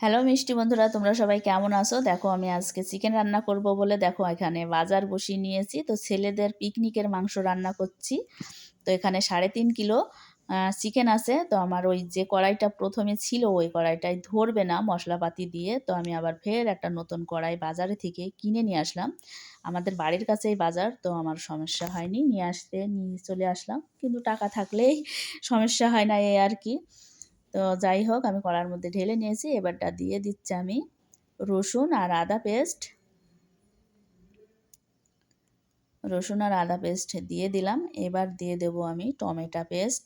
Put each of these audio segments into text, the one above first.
Hello মিষ্টি বন্ধুরা, তোমরা সবাই কেমন আছো? দেখো, আমি আজকে চিকেন রান্না করব বলে দেখো, এখানে বাজার বসিয়ে নিয়েছি। তো ছেলেদের পিকনিকের মাংস রান্না করছি। তো এখানে সাড়ে তিন কিলো চিকেন আছে। তো আমার ওই যে কড়াইটা প্রথমে ছিল, ওই কড়াইটাই ধরবে না মশলাপাতি দিয়ে। তো আমি আবার ফের একটা নতুন কড়াই বাজারে থেকে কিনে নিয়ে আসলাম। আমাদের বাড়ির কাছেই বাজার, তো আমার সমস্যা হয়নি, নিয়ে আসতে, নিয়ে চলে আসলাম। কিন্তু টাকা থাকলেই সমস্যা হয় না এই আর কি। তো যাই হোক আমি কড়ার মধ্যে ঢেলে নিয়েছি। এবারটা দিয়ে দিচ্ছি আমি রসুন আর আদা পেস্ট। রসুন আর আদা পেস্ট দিয়ে দিলাম। এবার দিয়ে দেব আমি টমেটো পেস্ট।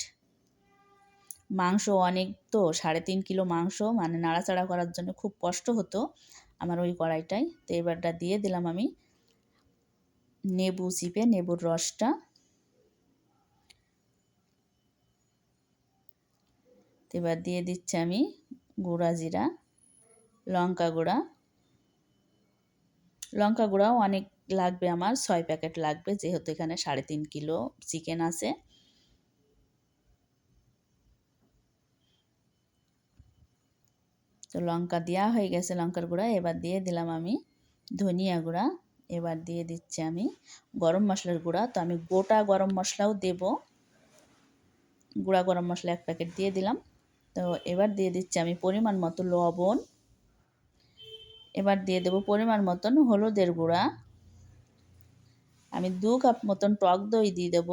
মাংস অনেক তো, সাড়ে তিন কিলো মাংস মানে নাড়াচাড়া করার জন্য খুব কষ্ট হতো আমার ওই কড়াইটাই তো এবারটা দিয়ে দিলাম আমি নেবু, চিপে নেবুর রসটা। এবার দিয়ে দিচ্ছি আমি গুঁড়া জিরা, লঙ্কা গুঁড়া। লঙ্কা গুঁড়াও অনেক লাগবে আমার, ছয় প্যাকেট লাগবে, যেহেতু এখানে সাড়ে তিন কিলো চিকেন আছে। তো লঙ্কা দেওয়া হয়ে গেছে লঙ্কার গুঁড়া, এবার দিয়ে দিলাম আমি ধনিয়া গুঁড়া। এবার দিয়ে দিচ্ছি আমি গরম মশলার গুঁড়া, তো আমি গোটা গরম মশলাও দেব। গুঁড়া গরম মশলা এক প্যাকেট দিয়ে দিলাম। তো এবার দিয়ে দিচ্ছি আমি পরিমাণ মতো লবণ। এবার দিয়ে দেব পরিমাণ মতন হলুদের গুঁড়া। আমি দু কাপ মতন টক দই দিয়ে দেব।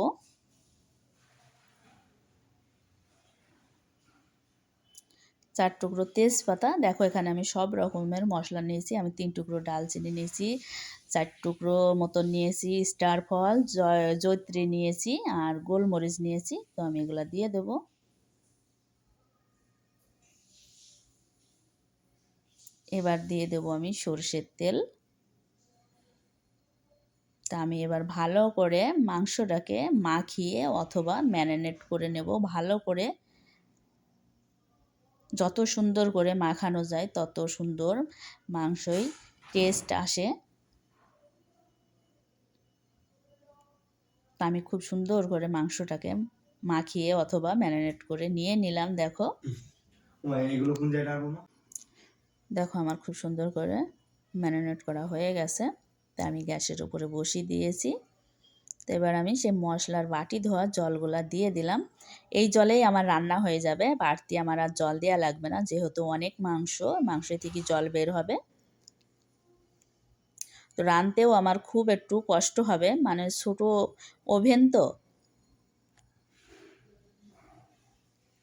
চার টুকরো তেজপাতা। দেখো এখানে আমি সব রকমের মশলা নিয়েছি। আমি তিন টুকরো ডালচিনি নিয়েছি, চার টুকরো মতন নিয়েছি স্টার ফল, জয়, জয়ত্রী নিয়েছি আর গোলমরিচ নিয়েছি। তো আমি এগুলো দিয়ে দেবো। এবার দিয়ে দেব আমি সর্ষের তেল। তা আমি এবার ভালো করে মাংসটাকে মাখিয়ে অথবা ম্যারিনেট করে নেব। ভালো করে যত সুন্দর করে মাখানো যায় তত সুন্দর মাংসই টেস্ট আসে। তা আমি খুব সুন্দর করে মাংসটাকে মাখিয়ে অথবা ম্যারিনেট করে নিয়ে নিলাম, দেখো। এগুলো কোন জায়গায় দেখো আমার খুব সুন্দর করে ম্যারিনেট করা হয়ে গেছে। তা আমি গ্যাসের উপরে বসিয়ে দিয়েছি। তো এবার আমি সেই মশলার বাটি ধোয়া জলগুলা দিয়ে দিলাম। এই জলেই আমার রান্না হয়ে যাবে। বাড়তি আমার আর জল দেওয়া লাগবে না। যেহেতু অনেক মাংস মাংস থেকে জল বের হবে। তো রানতেও আমার খুব একটু কষ্ট হবে। মানে ছোটো ওভেন তো।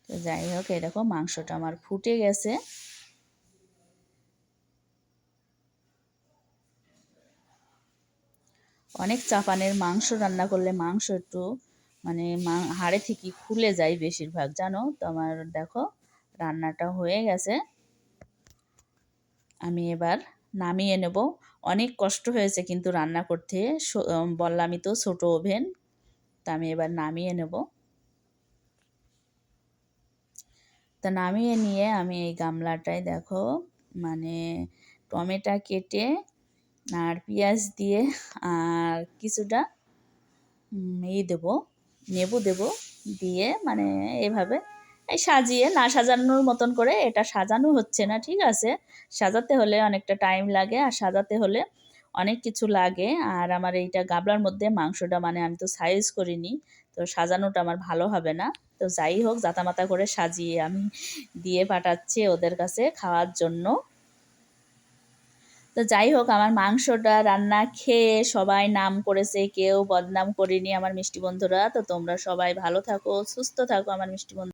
যাই হোক এরকম মাংসটা আমার ফুটে গেছে। অনেক চাপানের মাংস রান্না করলে মাংস একটু মানে হাড়ে থেকে খুলে যায় বেশিরভাগ, জানো? তো আমার দেখো, রান্নাটা হয়ে গেছে। আমি এবার নামিয়ে নেব। অনেক কষ্ট হয়েছে কিন্তু রান্না করতে। বললামই তো, ছোটো ওভেন। তা আমি এবার নামিয়ে নেব। তা নামিয়ে নিয়ে আমি এই গামলাটায় দেখো মানে টমেটো কেটে আর পেঁয়াজ দিয়ে আর কিছুটা এই দেবো, নেবু দেব দিয়ে মানে এভাবে এই সাজিয়ে না সাজানোর মতন করে এটা সাজানো হচ্ছে না, ঠিক আছে? সাজাতে হলে অনেকটা টাইম লাগে আর সাজাতে হলে অনেক কিছু লাগে। আর আমার এইটা গাবলার মধ্যে মাংসটা মানে আমি তো সাইজ করিনি, তো সাজানোটা আমার ভালো হবে না। তো যাই হোক, জাতামাতা করে সাজিয়ে আমি দিয়ে পাঠাচ্ছি ওদের কাছে খাওয়ার জন্য। তো যাই হোক আমার মাংসটা রান্না খেয়ে সবাই নাম করেছে, কেউ বদনাম করিনি আমার মিষ্টি বন্ধুরা। তো তোমরা সবাই ভালো থাকো, সুস্থ থাকো আমার মিষ্টি বন্ধু